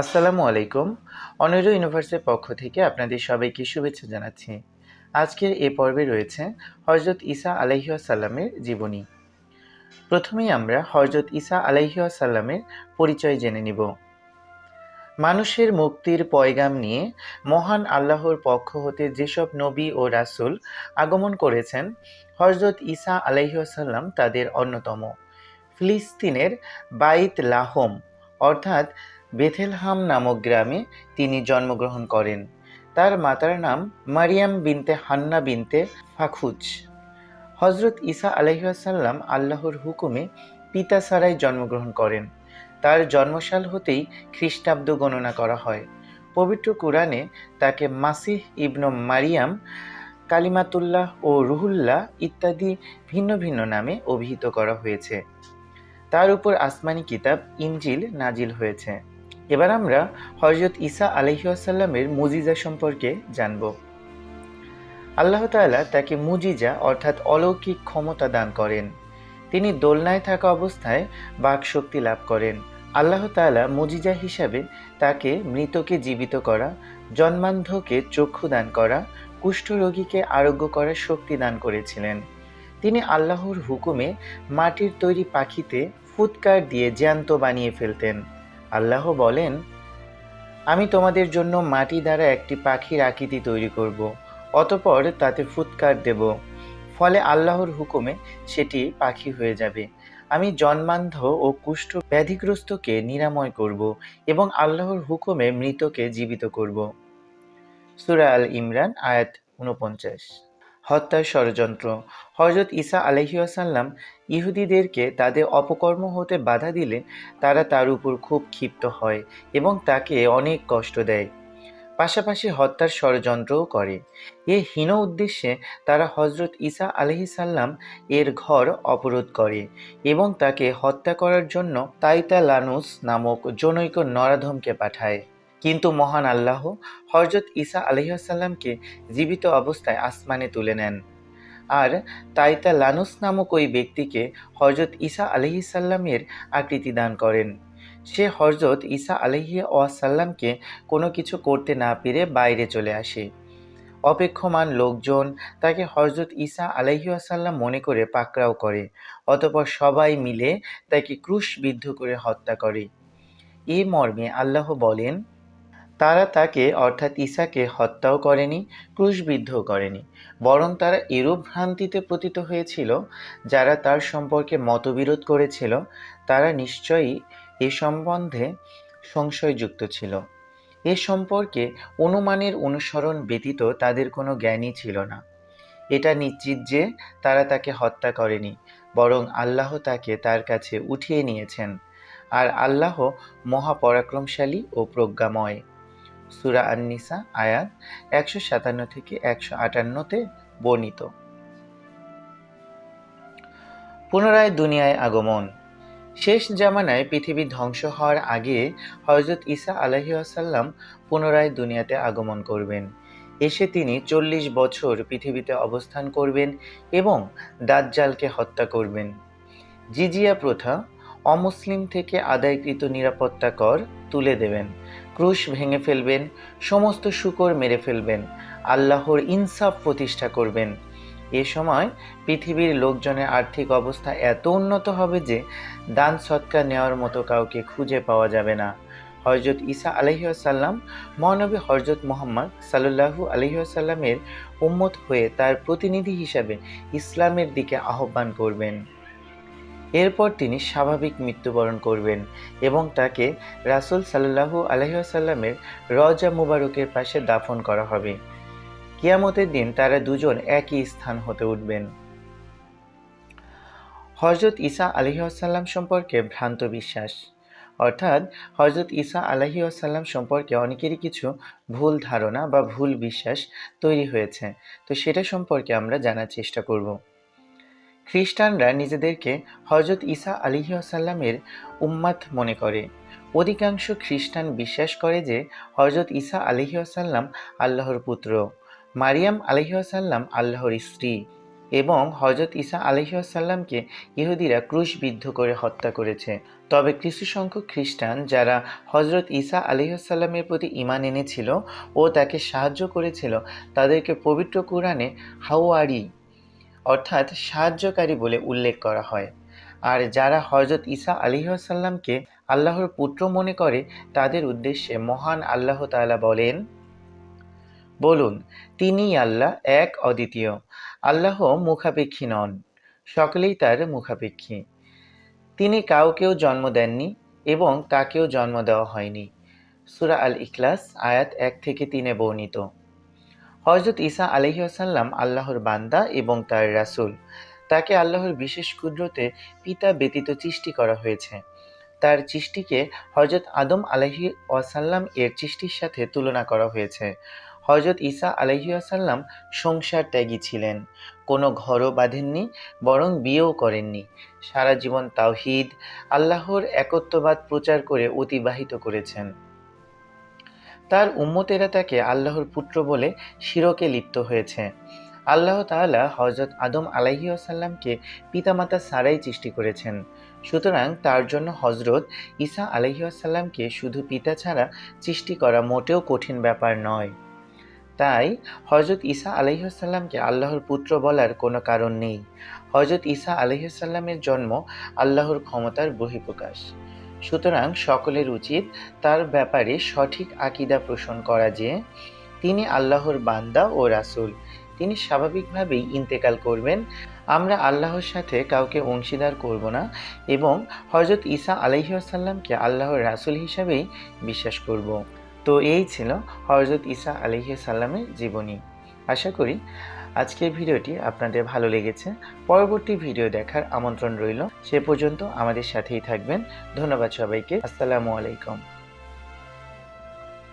আসসালামু আলাইকুম। অনেরো ইউনিভার্সের পক্ষ থেকে আপনাদের সবাইকে শুভেচ্ছা জানাচ্ছি। আজকের এ পর্বে রয়েছে হজরত ঈসা আলাইসাল্লামের জীবনী। প্রথমেই আমরা হজরত ঈসা আলাইসাল্লামের পরিচয় জেনে নিব। মানুষের মুক্তির পয়গাম নিয়ে মহান আল্লাহর পক্ষ হতে যেসব নবী ও রাসূল আগমন করেছেন হজরত ঈসা আলাইসাল্লাম তাদের অন্যতম। ফিলিস্তিনের বাইত লাহম, অর্থাৎ বেথেলহাম নামক গ্রামে তিনি জন্মগ্রহণ করেন। তার মাতার নাম মারিয়াম বিনতে হান্না বিনতে ফাখুজ। হজরত ঈসা আলহিহাসাল্লাম আল্লাহর হুকুমে পিতা সারাই জন্মগ্রহণ করেন। তার জন্মসাল হতেই খ্রিস্টাব্দ গণনা করা হয়। পবিত্র কোরআনে তাকে মাসিহ ইবনু মারিয়াম, কালিমাতুল্লাহ ও রুহুল্লাহ ইত্যাদি ভিন্ন ভিন্ন নামে অভিহিত করা হয়েছে। তার উপর আসমানি কিতাব ইঞ্জিল নাজিল হয়েছে। এবার আমরা হজরত ঈসা আলহিউসাল্লামের মুজিজা সম্পর্কে জানব। আল্লাহ তাআলা তাকে মুজিজা অর্থাৎ অলৌকিক ক্ষমতা দান করেন। তিনি দোলনায় থাকা অবস্থায় বাকশক্তি লাভ করেন। আল্লাহ তাআলা মুজিজা হিসাবে তাকে মৃতকে জীবিত করা, জন্মান্ধকে চক্ষু দান করা কুষ্ঠরোগীকে আরোগ্য করার শক্তি দান করেছিলেন। তিনি আল্লাহর হুকুমে মাটির তৈরি পাখিতে ফুৎকার দিয়ে জ্যান্ত বানিয়ে ফেলতেন। আল্লাহ বলেন, আমি তোমাদের জন্য মাটি দ্বারা একটি পাখির আকৃতি তৈরি করব, অতপর তাতে ফুৎকার দেব। ফলে আল্লাহর হুকুমে সেটি পাখি হয়ে যাবে। আমি জন্মান্ধ ও কুষ্ঠ ব্যাধিগ্রস্তকে নিরাময় করব এবং আল্লাহর হুকুমে মৃতকে জীবিত করব। সুরা আল ইমরান, আয়াত উনপঞ্চাশ হত্যার ষড়যন্ত্র। হজরত ঈসা আলহিউসাল্লাম ইহুদিদেরকে তাদের অপকর্ম হতে বাধা দিলে তারা তার উপর খুব ক্ষিপ্ত হয় এবং তাকে অনেক কষ্ট দেয়। পাশাপাশি হত্যার ষড়যন্ত্রও করে। এ হীন উদ্দেশ্যে তারা হজরত ঈসা আলহিসাল্লাম এর ঘর অবরোধ করে এবং তাকে হত্যা করার জন্য তাইতা লানুস নামক জনৈক নরাধমকে পাঠায়। কিন্তু মহান আল্লাহ হজরত ঈসা আলহিহাসাল্লামকে জীবিত অবস্থায় আসমানে তুলে নেন। আর তাইতা লানুস নামক ওই ব্যক্তিকে হজরত ঈসা আলহিসাল্লামের আকৃতি দান করেন। সে হজরত ঈসা আলহি ওয়াসাল্লামকে কোনো কিছু করতে না পেরে বাইরে চলে আসে। অপেক্ষমান লোকজন তাকে হজরত ঈসা আলহিউসাল্লাম মনে করে পাকড়াও করে, অতপর সবাই মিলে তাকে ক্রুশবিদ্ধ করে হত্যা করে। এ মর্মে আল্লাহ বলেন তারা তাকে, অর্থাৎ ঈসাকে হত্যাও করেনি, ক্রুশবিদ্ধও করেনি। বরং তারা এরূপ ভ্রান্তিতে পতিত হয়েছিল, যারা তার সম্পর্কে মতবিরোধ করেছিল, তারা নিশ্চয়ই এ সম্বন্ধে সংশয়যুক্ত ছিল। এ সম্পর্কে অনুমানের অনুসরণ ব্যতীত তাদের কোনো জ্ঞানই ছিল না। এটা নিশ্চিত যে তারা তাকে হত্যা করেনি, বরং আল্লাহ তাকে তার কাছে উঠিয়ে নিয়েছেন। আর আল্লাহ মহাপরাক্রমশালী ও প্রজ্ঞাময়। সুরা আননিসা, আয়াত একশো সাতান্ন থেকে একশো আটান্নতে বর্ণিত। পুনরায় দুনিয়ায় আগমন। শেষ জামানায় পৃথিবী ধ্বংস হওয়ার আগে হজরত ঈসা আলহিহাসাল্লাম পুনরায় দুনিয়াতে আগমন করবেন। এসে তিনি চল্লিশ বছর পৃথিবীতে অবস্থান করবেন এবং দাজ্জালকে হত্যা করবেন। জিজিয়া প্রথা, অমুসলিম থেকে আদায়কৃত নিরাপত্তা কর তুলে দেবেন। ক্রুশ ভেঙে ফেলবেন, সমস্ত শুকর মেরে ফেলবেন, আল্লাহর ইনসাফ প্রতিষ্ঠা করবেন। এ সময় পৃথিবীর লোকজনের আর্থিক অবস্থা এত উন্নত হবে যে দান সৎকার নেওয়ার মতো কাউকে খুঁজে পাওয়া যাবে না। হজরত ঈসা আলহিউসাল্লাম মহানবী হজরত মোহাম্মদ সাল্লাহু আলহিউসাল্লামের উম্মত হয়ে তার প্রতিনিধি হিসাবে ইসলামের দিকে আহ্বান করবেন। এরপর তিনি স্বাভাবিক মৃত্যুবরণ করবেন এবং তাকে রাসুল সাল্লাহু আলহিহাসাল্লামের রজা মুবারকের পাশে দাফন করা হবে। কিয়ামতের দিন তারা দুজন একই স্থান হতে উঠবেন। হজরত ঈসা আলহিহাসাল্লাম সম্পর্কে ভ্রান্ত বিশ্বাস। অর্থাৎ হজরত ঈসা আলহি আসাল্লাম সম্পর্কে অনেকেরই কিছু ভুল ধারণা বা ভুল বিশ্বাস তৈরি হয়েছে। তো সেটা সম্পর্কে আমরা জানার চেষ্টা করব। খ্রিস্টানরা নিজেদেরকে হজরত ঈসা আলিহাসাল্লামের উম্মাত মনে করে। অধিকাংশ খ্রিস্টান বিশ্বাস করে যে হজরত ঈসা আলিহাসাল্লাম আল্লাহর পুত্র, মারিয়াম আলিহাসাল্লাম আল্লাহর স্ত্রী এবং হজরত ঈসা আলহিউসাল্লামকে ইহুদিরা ক্রুশবিদ্ধ করে হত্যা করেছে। তবে কিছু সংখ্যক খ্রিস্টান যারা হজরত ঈসা আলহিউসাল্লামের প্রতি ইমান এনেছিল ও তাকে সাহায্য করেছিল, তাদেরকে পবিত্র কোরআনে হাওয়ারি অর্থাৎ সাহায্যকারী বলে উল্লেখ করা হয়। আর যারা হজরত ঈসা আলিহাসাল্লামকে আল্লাহর পুত্র মনে করে, তাদের উদ্দেশ্যে মহান আল্লাহ তাআলা বলেন, বলুন তিনি আল্লাহ এক অদ্বিতীয়। আল্লাহ মুখাপেক্ষী নন, সকলেই তার মুখাপেক্ষী। তিনি কাউকেও জন্ম দেননি এবং তাকেও জন্ম দেওয়া হয়নি। সুরা আল ইখলাস আয়াত এক থেকে তিনে বর্ণিত। হজরত ঈসা আলহিহাসাল্লাম আল্লাহর বান্দা এবং তার রাসূল। তাকে আল্লাহর বিশেষ কুদরতে পিতা ব্যতীত সৃষ্টি করা হয়েছে। তার সৃষ্টিকে হজরত আদম আলহি ওয়াসাল্লাম এর সৃষ্টির সাথে তুলনা করা হয়েছে। হজরত ঈসা আলহিউসাল্লাম সংসার ত্যাগী ছিলেন। কোনো ঘরও বাঁধেননি, বরং বিয়েও করেননি। সারা জীবন তাওহিদ, আল্লাহর একত্ববাদ প্রচার করে অতিবাহিত করেছেন। তার উম্মতেরা তাকে আল্লাহর পুত্র বলে শিরকে লিপ্ত হয়েছে। আল্লাহ তাআলা হজরত আদম আলাইহিসাল্লামকে পিতামাতা সারাই সৃষ্টি করেছেন। সুতরাং তার জন্য হজরত ঈসা আলাইহিসাল্লামকে শুধু পিতা ছাড়া সৃষ্টি করা মোটেও কঠিন ব্যাপার নয়। তাই হজরত ঈসা আলহিহাসাল্লামকে আল্লাহর পুত্র বলার কোনো কারণ নেই। হজরত ঈসা আলহিহাসাল্লামের জন্ম আল্লাহর ক্ষমতার বহিঃপ্রকাশ। সুতরাং সকলের উচিত তার ব্যাপারে সঠিক আকিদা পোষণ করা যে, তিনি আল্লাহর বান্দা ও রাসূল। তিনি স্বাভাবিকভাবেই ইন্তেকাল করবেন। আমরা আল্লাহর সাথে কাউকে অংশীদার করব না এবং হজরত ঈসা আলহিহাসাল্লামকে আল্লাহর রাসূল হিসাবেই বিশ্বাস করব। তো এই ছিল হজরত ঈসা আলহি সাল্লামের জীবনী। আশা করি আজকের ভিডিওটি আপনাদের ভালো লেগেছে। পরবর্তী ভিডিও দেখার আমন্ত্রণ রইল। সে পর্যন্ত আমাদের সাথেই থাকবেন। ধন্যবাদ সবাইকে। আসসালামু আলাইকুম।